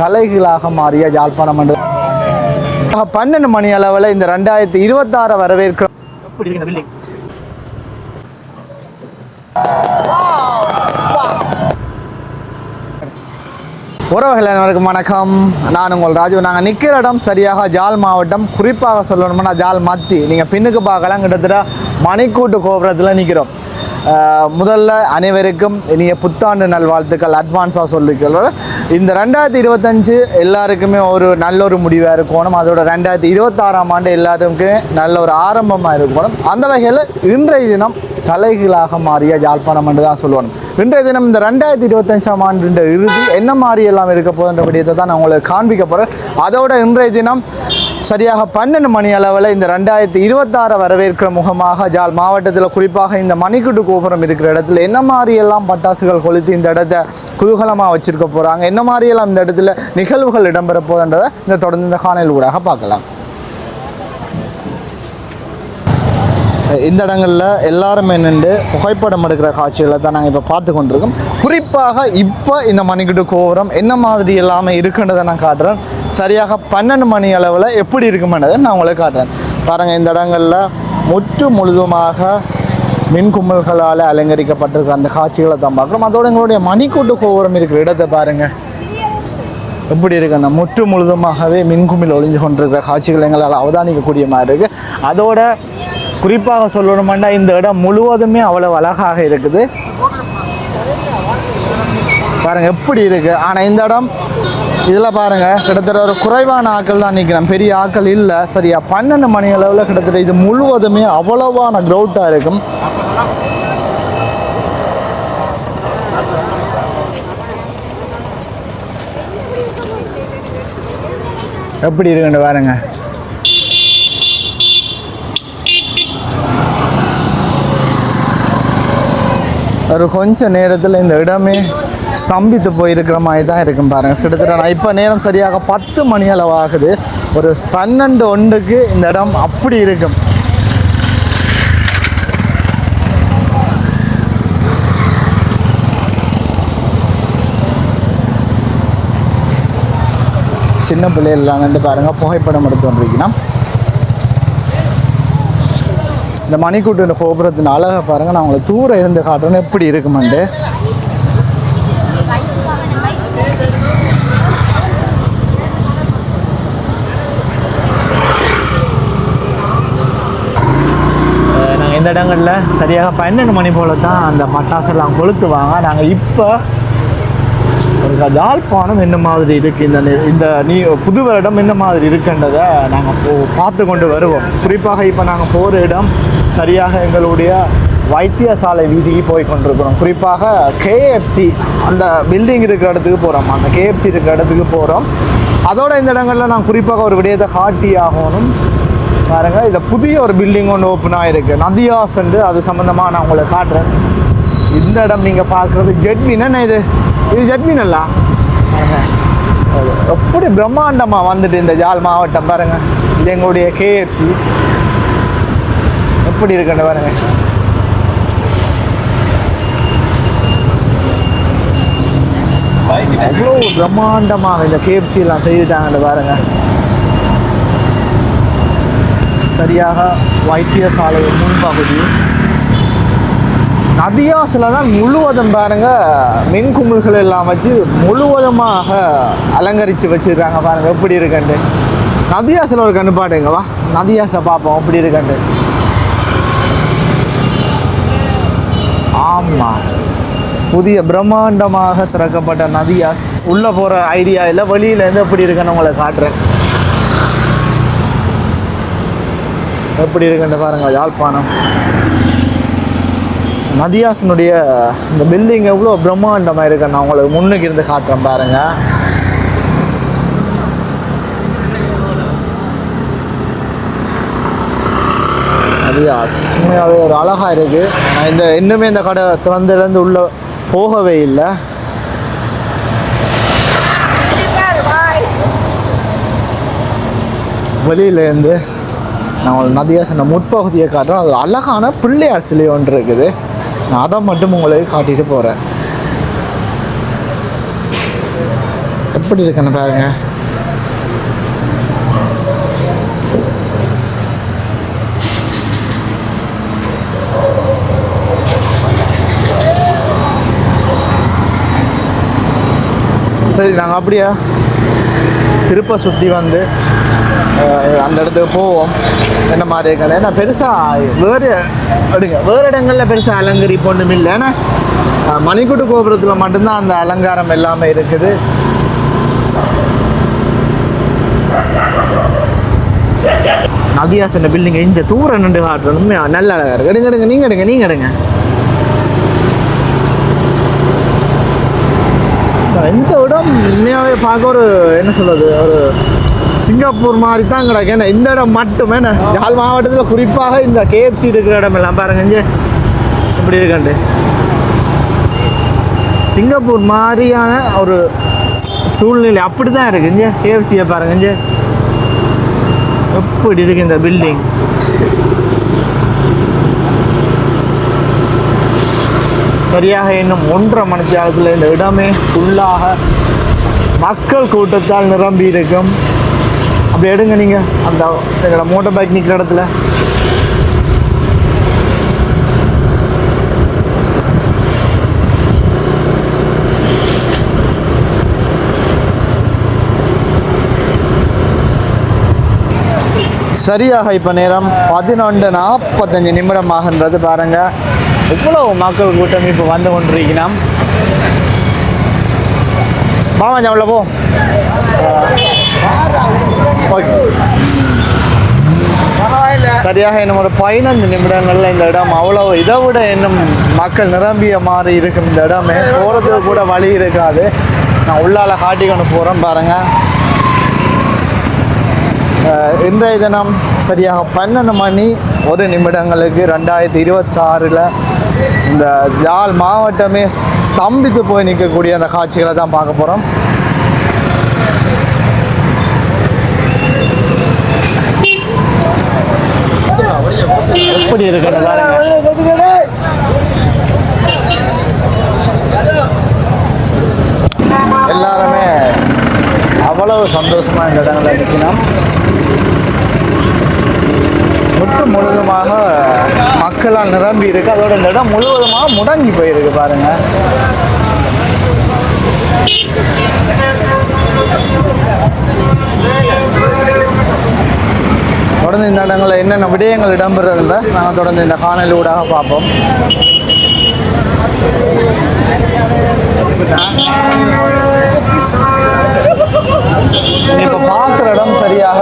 தலைகீழாக மாறிய யாழ்ப்பாணம் என்று பன்னெண்டு மணி அளவில் இந்த ரெண்டாயிரத்தி இருபத்தாறு வரவேற்கிறோம். உறவுகள் அனைவருக்கும் வணக்கம். நான் உங்கள் ராஜு. நாங்கள் நிற்கிற இடம் சரியாக ஜாழ் மாவட்டம். குறிப்பாக சொல்லணும்னா ஜாழ் மத்தி. நீங்கள் பின்னுக்கு பார்க்கலாம். கிட்டத்தட்ட மணிக்கூட்டு கோபுரத்தில் நிற்கிறோம் முதல்ல அனைவருக்கும் இனிய புத்தாண்டு நல்வாழ்த்துக்கள் அட்வான்ஸாக சொல்லிக்கிறோம் இந்த ரெண்டாயிரத்தி இருபத்தஞ்சு எல்லாருக்குமே ஒரு நல்ல ஒரு முடிவாக இருக்கணும். அதோட ரெண்டாயிரத்தி இருபத்தாறாம் ஆண்டு எல்லாத்துக்குமே நல்ல ஒரு ஆரம்பமாக இருக்கணும். அந்த வகையில் இன்றைய தினம் தலைகீழாக மாறிய யாழ்ப்பாணம் என்று தான் சொல்லணும் இன்றைய தினம் இந்த ரெண்டாயிரத்தி இருபத்தஞ்சாம் ஆண்டு இறுதி என்ன மாதிரி எல்லாம் இருக்க போகுதுன்ற விடயத்தை தான் நான் உங்களுக்கு காண்பிக்க போகிறேன் அதோட இன்றைய தினம் சரியாக பன்னெண்டு மணி அளவில் இந்த ரெண்டாயிரத்தி இருபத்தாறு வரவேற்கிற முகமாக ஜாழ் மாவட்டத்தில் குறிப்பாக இந்த மணிக்குட்டு கோபுரம் இருக்கிற இடத்துல என்ன மாதிரியெல்லாம் பட்டாசுகள் கொளுத்தி இந்த இடத்த குதூகலமாக வச்சுருக்க போகிறாங்க என்ன மாதிரியெல்லாம் இந்த இடத்துல நிகழ்வுகள் இடம்பெற போகுதுன்றதை இந்த தொடர்ந்து இந்த காணல் ஊடாக பார்க்கலாம். இந்த இடங்களில் எல்லாருமே நின்று புகைப்படம் எடுக்கிற காட்சிகளை தான் நாங்கள் இப்போ பார்த்து கொண்டிருக்கோம் குறிப்பாக இப்போ இந்த மணிக்கிட்டு கோபுரம் என்ன மாதிரி எல்லாமே இருக்குன்றதை நான் காட்டுறேன். சரியாக பன்னெண்டு மணி அளவில் எப்படி இருக்குமென்றதை நான் உங்களுக்கு காட்டுறேன். பாருங்கள் இந்த இடங்களில் முற்று முழுதுமாக மின் கும்பல்களால் அலங்கரிக்கப்பட்டிருக்கிற அந்த காட்சிகளை தான் பார்க்குறோம். அதோட எங்களுடைய மணிக்கூட்டு கோபுரம் இருக்கிற இடத்தை பாருங்கள் எப்படி இருக்குன்னா அந்த முற்று முழுதுமாகவே மின்குமிழ் ஒளிஞ்சு கொண்டிருக்கிற காட்சிகள் எங்களால் அவதானிக்கக்கூடிய மாதிரி இருக்குது அதோட குறிப்பாக சொல்லணுமெண்டா இந்த இடம் முழுவதுமே அவ்வளவு அழகாக இருக்குது. பாருங்க எப்படி இருக்கு? ஆனால் இந்த இடம் இதில் பாருங்க கிட்டத்தட்ட ஒரு குறைவான ஆட்கள் தான் நிற்கிறேன் பெரிய ஆட்கள் இல்லை. சரியா பன்னெண்டு மணி அளவில் கிட்டத்தட்ட இது முழுவதுமே அவ்வளவான க்ரௌட்டாக இருக்கும். எப்படி இருக்குன்னு பாருங்க. ஒரு கொஞ்ச நேரத்தில் இந்த இடமே ஸ்தம்பித்து போயிருக்கிற மாதிரி தான் இருக்கும் பாருங்கள் கிட்டத்தட்ட நான் இப்போ நேரம் சரியாக பத்து மணி அளவு ஆகுது ஒரு பன்னெண்டு ஒன்றுக்கு இந்த இடம் அப்படி இருக்கும். சின்ன பிள்ளைகள்லாம் வந்து பாருங்கள் புகைப்படம் எடுத்து வந்திருக்கணும் இந்த மணிக்கூட்டு கோபுரத்தின் அழகை பாருங்கள் நான் உங்களுக்கு தூரம் இருந்து காட்டுறேன்னு எப்படி இருக்குமெண்டு நாங்கள் இந்த இடங்களில் சரியாக பன்னெண்டு மணி போல தான் அந்த பட்டாசெல்லாம் கொளுத்துவாங்க. நாங்கள் இப்போ யாழ்ப்பாணம் என்ன மாதிரி இருக்குது இந்த இந்த நீ புது வருடம் என்ன மாதிரி இருக்குன்றதை நாங்கள் போ பார்த்து கொண்டு வருவோம். குறிப்பாக இப்போ நாங்கள் போகிற இடம் சரியாக எங்களுடைய வைத்தியசாலை வீதிக்கு போய் கொண்டிருக்கிறோம். குறிப்பாக கேஎஃப்சி அந்த பில்டிங் இருக்கிற இடத்துக்கு போகிறோம் அந்த கேஎஃப்சி இருக்கிற இடத்துக்கு போகிறோம் அதோட இந்த இடங்களில் நான் குறிப்பாக ஒரு விடயத்தை காட்டி ஆகணும். பாருங்க இந்த புதிய ஒரு பில்டிங் ஒன்று ஓப்பன் ஆகிருக்கு நதியாசண்டு அது சம்மந்தமாக நான் உங்களை காட்டுறேன். இந்த இடம் நீங்கள் பார்க்குறது ஜெட்மின் என்ன இது? இது ஜெட்மின் அல்ல? எப்படி பிரம்மாண்டமாக வந்துட்டு இந்த ஜாழ் மாவட்டம் பாருங்க. இது எங்களுடைய கேஎஃப்சி எப்படி இருக்குன்னு பாருங்க. அவ்வளோ பிரம்மாண்டமாக இந்த கேஎஃப்சி எல்லாம் செய்துட்டாங்கன்னு பாருங்க. சரியாக வைத்தியசாலை முன்பகுதி நதியாசில் தான் முழுவதும் பாருங்கள் மின் எல்லாம் வச்சு முழுவதுமாக அலங்கரித்து வச்சிருக்காங்க பாருங்கள் எப்படி இருக்குன்ட்டு. நதியாசில் ஒரு கண்ணு பாட்டுங்களா நதியாசை பார்ப்போம் எப்படி இருக்குன்ட்டு. ஆமாம் புதிய பிரம்மாண்டமாக திறக்கப்பட்ட நதியாஸ். உள்ளே போகிற ஐடியா இல்லை வெளியிலேருந்து எப்படி இருக்குன்னு உங்களை காட்டுறேன். எப்படி இருக்குன்னு பாருங்கள் யாழ்ப்பாணம். நதியாசனுடைய இந்த பில்டிங் எவ்வளோ பிரம்மாண்டமாக இருக்கு நான் உங்களுக்கு முன்னுக்கு இருந்து காட்டுறேன் பாருங்க. நதியாஸ் உண்மையாகவே ஒரு அழகாக இருக்குது நான் இந்த இன்னுமே இந்த கடை திறந்துலேருந்து உள்ளே போகவே இல்லை. வெளியிலேருந்து நான் உங்களுக்கு நதியாசன முற்பகுதியை காட்டுறேன். அது அழகான பிள்ளையார் சிலை ஒன்று இருக்குது. நான் அதை மட்டும் உங்களுக்கு காட்டிட்டு போகிறேன் எப்படி இருக்குன்னு பாருங்க. சரி நாங்கள் அப்படியா? திருப்ப சுற்றி வந்து அந்த இடத்துக்கு போவோம். என்ன மாதிரி இருக்கல ஏன்னா பெருசாக வேறு எடுங்க. வேறு இடங்களில் பெருசாக அலங்கரிப்பு ஒன்றும் இல்லை. ஏன்னா மணிக்கூட்டு கோபுரத்தில் மட்டும்தான் அந்த அலங்காரம் எல்லாமே இருக்குது. நதியாசன பில்டிங் இந்த தூரம் நின்று காட்டுறது நல்ல அழகாக இருக்கு. எடுங்க எடுங்க நீங்கள் எடுங்க நீங்கள் எடுங்க. இந்த இடம் உண்மையாகவே பார்க்க ஒரு என்ன சொல்றது ஒரு சிங்கப்பூர் மாதிரி தான் கிடக்கு. ஏன்னா இந்த இடம் மட்டுமே என்ன? யாழ் மாவட்டத்தில் குறிப்பாக இந்த கேஎஃப்சி இருக்கிற இடம் எல்லாம் பாருங்க இப்படி இருக்காண்டு? சிங்கப்பூர் மாதிரியான ஒரு சூழ்நிலை அப்படி தான் இருக்குங்க கேஎஃப்சியை பாருங்க எப்படி இருக்கு இந்த பில்டிங் சரியாக இன்னும் ஒன்றரை மணி நேரத்தில் இந்த இடமே ஃபுல்லாக மக்கள் கூட்டத்தால் நிரம்பி இருக்கும் அப்படி எடுங்க நீங்கள் அந்த எங்களோட மோட்டர் பைக் நிற்கிற இடத்துல. சரியாக இப்போ நேரம் பதினொன்று நாற்பத்தஞ்சு நிமிடம் ஆகின்றது பாருங்க. இவ்வளோ மக்கள் கூட்டம் இப்போ வந்து கொண்டிருக்கிறோம். பாவாஞ்சா உள்ள போ. சரியாக ஒரு பதினஞ்சு நிமிடங்கள்ல இந்த இடம் அவ்வளவு இதை விட இன்னும் மக்கள் நிரம்பிய மாதிரி இருக்கும் இந்த இடமே. போகிறதுக்கு கூட வழி இருக்காது. நான் உள்ளால காட்டி கொண்டு போகிறேன் பாருங்கள் இன்றைய தினம் சரியாக பன்னெண்டு மணி ஒரு நிமிடங்களுக்கு ரெண்டாயிரத்தி இருபத்தாறில் இந்த யாழ் மாவட்டமே ஸ்தம்பித்து போய் நிற்கக்கூடிய அந்த காட்சிகளை தான் பார்க்க போகிறோம் எப்படி இருக்குன்னு பாருங்க. எல்லாருமே அவ்வளவு சந்தோஷமா இந்த இடங்களை நிற்கணும். முற்று முழுதுமாக மக்களால் நிரம்பி இருக்கு. அதோட இந்த இடம் முழுவதுமாக முடங்கி போயிருக்கு பாருங்க. என்னென்ன விடயங்கள் இடம்பெறதுன்ற நாங்கள் தொடர்ந்து இந்த காணொலி ஊடாக பார்ப்போம். இப்போ பார்க்குற இடம் சரியாக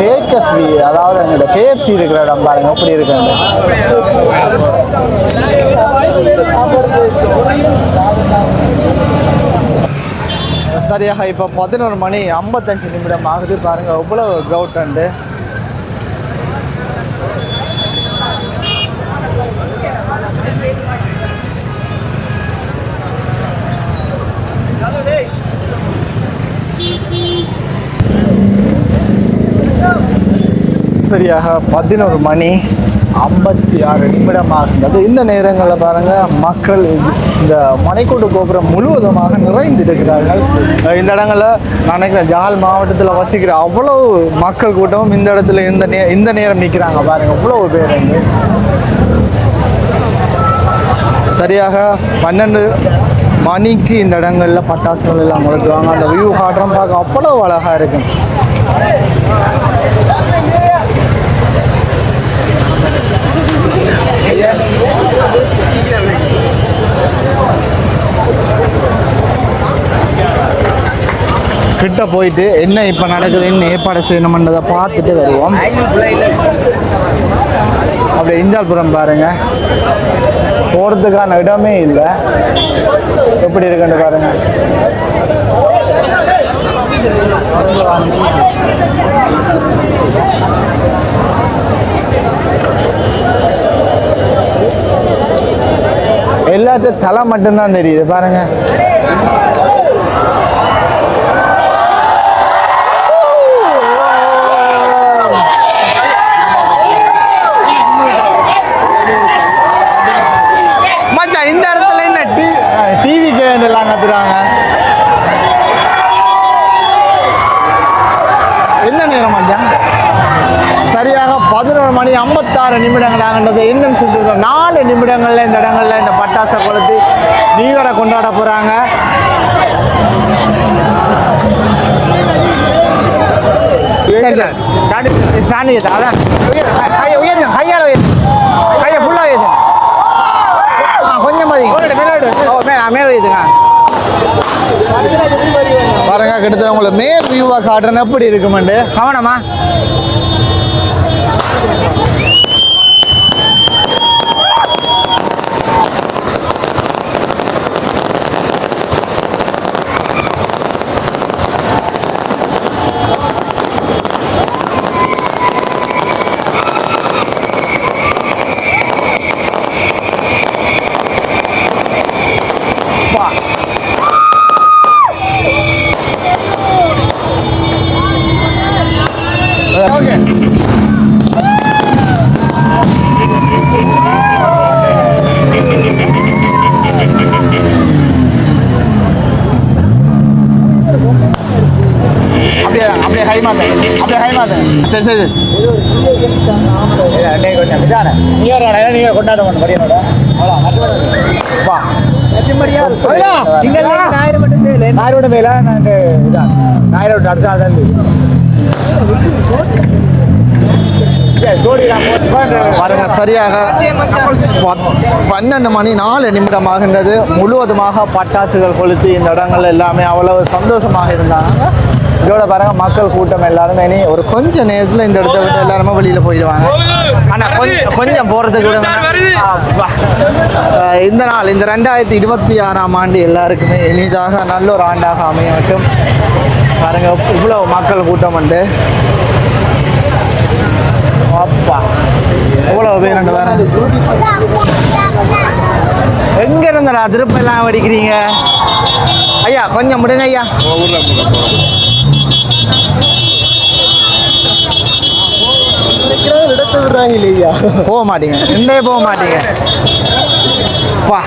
கேஎஸ்வி அதாவது எங்களோட கேஎஃப்சி இருக்கிற இடம் பாருங்க எப்படி இருக்குன்னு சரியாக இப்போ பதினோரு மணி ஐம்பத்தஞ்சு நிமிடம் ஆகுது பாருங்க அவ்வளோ க்ரௌட் அண்டு சரியாக பதினோரு மணி ஐம்பத்தி ஆறு நிமிடம் ஆகின்றது இந்த நேரங்களில் பாருங்கள் மக்கள் இந்த மலைக்கோட்டு கோபுரம் முழுவதுமாக நிறைந்திருக்கிறார்கள். இந்த இடங்களில் நான் நினைக்கிறேன் ஜால் மாவட்டத்தில் வசிக்கிற அவ்வளவு மக்கள் கூட்டமும் இந்த இடத்துல இந்த நே இந்த நேரம் நிற்கிறாங்க பாருங்கள் அவ்வளவு பேர் சரியாக பன்னெண்டு மணிக்கு இந்த இடங்களில் பட்டாசுகள் எல்லாம் கொளுத்துவாங்க அந்த வியூ காட்டுறோம் பார்க்க அவ்வளோ அழகாக இருக்கும் கிட்ட போயிட்டு என்ன இப்போ நடக்குதுன்னு ஏற்பாடு செய்யணும்ன்றதை பார்த்துட்டு வருவோம். அப்படி இஞ்சால்புரம் பாருங்க. போகிறதுக்கான இடமே இல்லை. எப்படி இருக்குன்னு பாருங்க. எல்லாத்தையும் தலை மட்டும்தான் தெரியுது பாருங்க மச்சான் இந்த இடத்துல என்ன டி டிவி கேண்ட் எல்லாம் கத்துறாங்க பதினோரு மணி ஐம்பத்தாறு நிமிடங்கள் ஆகின்றது. இன்னும் சிறு நாலு நிமிடங்கள்ல இந்த இடங்கள்ல இந்த பட்டாசை கொளுத்தி நீரை கொண்டாட சரி சாணி அதான். கையை உயர்ந்து கையால் உயர்ந்து கையை ஃபுல்லாக உயர்ந்து ஆ கொஞ்சம் மதி. ஓ மே மேலே உயர்த்துங்க. பாருங்க கிட்டத்தட்ட உங்களுக்கு மேல் வியூவாக காட்டுறேன் எப்படி இருக்குமெண்டு? கவனமா. Okay. ஹை மாத்த சரி சரி. நீங்க கொண்டாட மாட்டோம் வா நாயரோட மேல நான் இதான் நாயரோட அடுத்த ஆள் பாருங்க சரியாக பன்னெண்டு மணி நாலு நிமிடமாகின்றது. முழுவதுமாக பட்டாசுகள் கொளுத்தி இந்த இடங்கள் எல்லாமே அவ்வளவு சந்தோஷமாக இருந்தாங்க. இதோட பாருங்க மக்கள் கூட்டம் எல்லாருமே இனி ஒரு கொஞ்ச நேரத்தில் இந்த இடத்த விட்டு எல்லாருமே வெளியில் போயிடுவாங்க. ஆனால் கொஞ்சம் கொஞ்சம் போகிறதுக்கு இந்த நாள் இந்த ரெண்டாயிரத்தி இருபத்தி ஆறாம் ஆண்டு எல்லாருக்குமே இனிதாக நல்ல ஒரு ஆண்டாக அமைய மட்டும் பாருங்க இவ்வளோ மக்கள் கூட்டம் உண்டு. அப்பா எவ்வளோ பேர் ரெண்டு வேற. எங்க இருந்தடா திருப்பெல்லாம் வடிக்கிறீங்க ஐயா கொஞ்சம் முடுங்க ஐயா. போக மாட்டீங்க ரெண்டே போக மாட்டீங்க பா